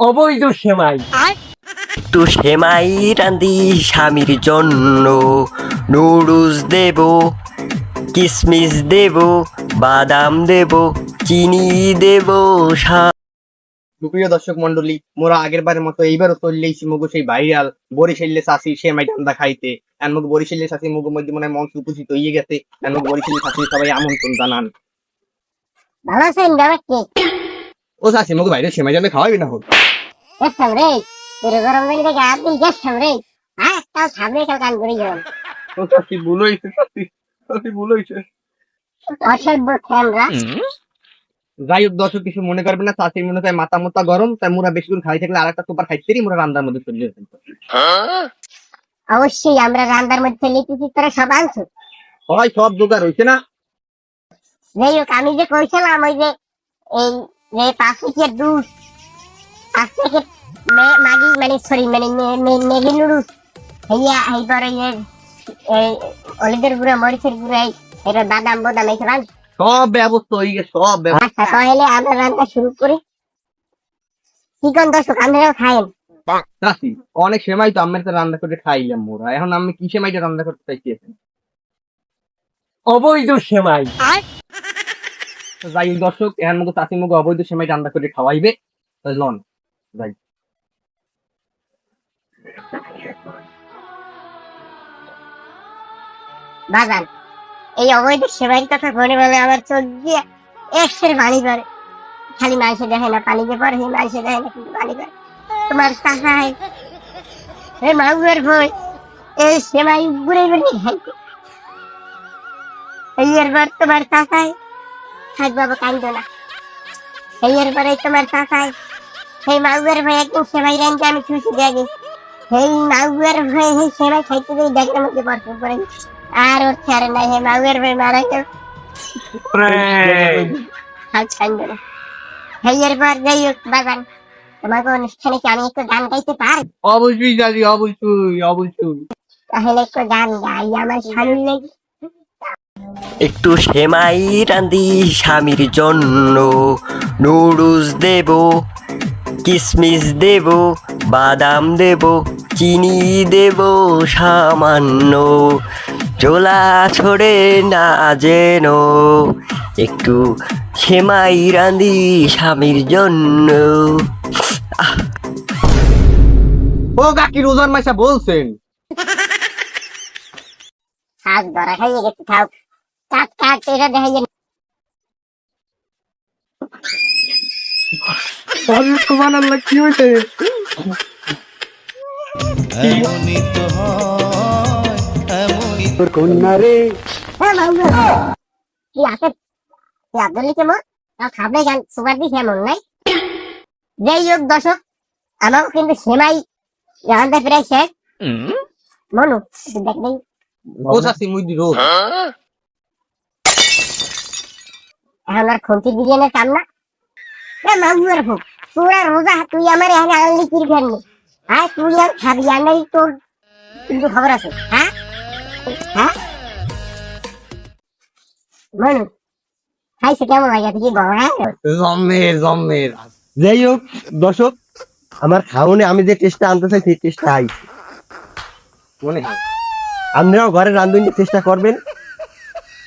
অবৈধ সেমাই। একটু সেমাই রাঁধি স্বামীর জন্য। নুডলস দেব কিসমিস দেব বাদাম দেব চিনি দেব সা- সুপ্রিয় দর্শক মন্ডলী মোরা আগের বারের মতো এইবারও চললেইছি মগু সেই ভাইরাল বরিশাল্লে চাষি সে মাই ঠান্ডা খাইতে। আর মগু বরিশাল্লে চাষি মগু মধ্যে মনে হয় মঞ্চ উপস্থিত হয়ে গেছে। আর মগু বরিশাল্লে চাষি সবাই আমন্ত্রণ জানান। ভালো আছেন ও চাষি মগু বাইরে সেমাই জানলে খাওয়াবি না হোক। দেখতাম রে। তোর গরম দিন থেকে আপনি দেখতাম রে। হ্যাঁ তাও সামনে কেউ কান করে যাবেন ও ভুল হয়েছে চাষি চাষি ভুল হয়েছে অসভ্য ফ্যানরা যাই হোক দর্শক কিছু মনে করবে না চাষির মনে হয় মাথা মোতা গরম তাই মোরা বেশি করে খাই থাকলে আর একটা সুপার খাইতেই মোরা রান্নার মধ্যে চলে যেতাম অবশ্যই আমরা রান্নার মধ্যে লিপিটি করে সব আনছো। হয় সব জোগাড় হয়েছে না? যাই হোক আমি যে কইছিলাম ওই যে এই যে পাঁচ প্যাকেট দুধ পাঁচ প্যাকেট মাগি মানে সরি মানে মে- মে- নুডলস হইয়া এইবার এই এই মরিচের গুঁড়ো এটা বাদাম বাদাম এইসব আনছো সব ব্যবস্থা হয়ে গেছে সব ব্যবস্থা। আচ্ছা তাহলে আমরা রান্না শুরু করি। কি দর্শক আপনারাও খায়েন। চাষি অনেক সেমাই তো আমরা তো রান্না করে খাইলাম মোরা। এখন আমি কি সেমাইটা রান্না করতে চাইছি অবৈধ সেমাই। যাই দর্শক এখন মতো চাষি মুখ অবৈধ সেমাই রান্না করে খাওয়াইবে। তাই লন যাই। বাগান। এই অবৈধ কথা বলে আমার চোখ দিয়ে একশের পড়ে খালি দেখে না পানি দিয়ে মাংসে দেখে না কিন্তু পড়ে। তোমার এই ঘুরে খাইতে এই এরবার তোমার থাক বাবা কান্দো না। এই তোমার কাকাই সেই মাগুয়ের ভাই একদম সেমাই রানতে আমি খুশি দেখি সেই মাগুয়ের ভাই সেই সেমাই খাইতে দিয়ে দেখে মধ্যে পড়তে পড়ে। আর ওর ছেড়ে নাই হে মাগুয়ের ভাই মারা গেল। হাল ছাড়বে না হেই এরপর যাই হোক বাগান। তোমাকে অনুষ্ঠানে কি আমি একটু গান গাইতে পারি? অবশ্যই চাষি অবশ্যই অবশ্যই। তাহলে একটু গান গাই আমার ভালো লেগে। একটু সেমাই রাঁধি স্বামীর জন্য। নুডলস দেব কিসমিস দেব বাদাম দেব। চিনি দেব সামান্য চোলা ছড়ে না যেন। একটু সেমাই রাঁধি স্বামীর জন্য। ও কাকি রোজার মাসা বলছেন। ধরা খাইয়ে গেছে এটা সুবহানাল্লাহ কি হইছে? নাই যাই হোক কিন্তু সেমাই রান্না প্রায় শেষ একটু দেখ দেখি ও মুই দি এখন আর খন্তি বিরিয়ানির কাম না রোজা তুই আমার এখানে আনলি কি ফেললি হ্যাঁ তুই আর খাবি আনাই তোর কিন্তু খবর আছে? হ্যাঁ? হ্যাঁ? মনু খাইছে কেমন লাগে? তুই কি বড় হ্যাঁ? জম্মের জম্মের। যাই হোক দর্শক আমার খাওনে আমি যে টেস্টটা আনতে চাই সেই টেস্টটা আই। মনে হয় আপনারাও ঘরে রান্ধুনি চেষ্টা করবেন।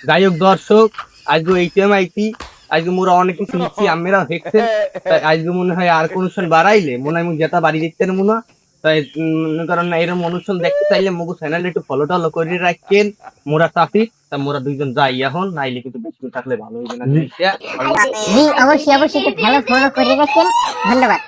যাই হোক দর্শক আজকে এইটাম আইছি। আজকে মোরা অনেক কিছু নিচ্ছি আমরা দেখছেন। তাই আজকে মনে হয় আর কোন অনুষ্ঠান বাড়াইলে মনে হয় যেটা বাড়ি দেখতে মনে। হয়। তাই মনে করেন এরকম অনুষ্ঠান দেখতে চাইলে মগু চ্যানেল একটু ফলো টলো করে রাখেন মোরা সাফি তা মোরা দুইজন যাই এখন নাইলে কিন্তু বেশি থাকলে ভালো হইবে না। অবশ্যই অবশ্যই ভালো ফলো করে রাখেন। ধন্যবাদ।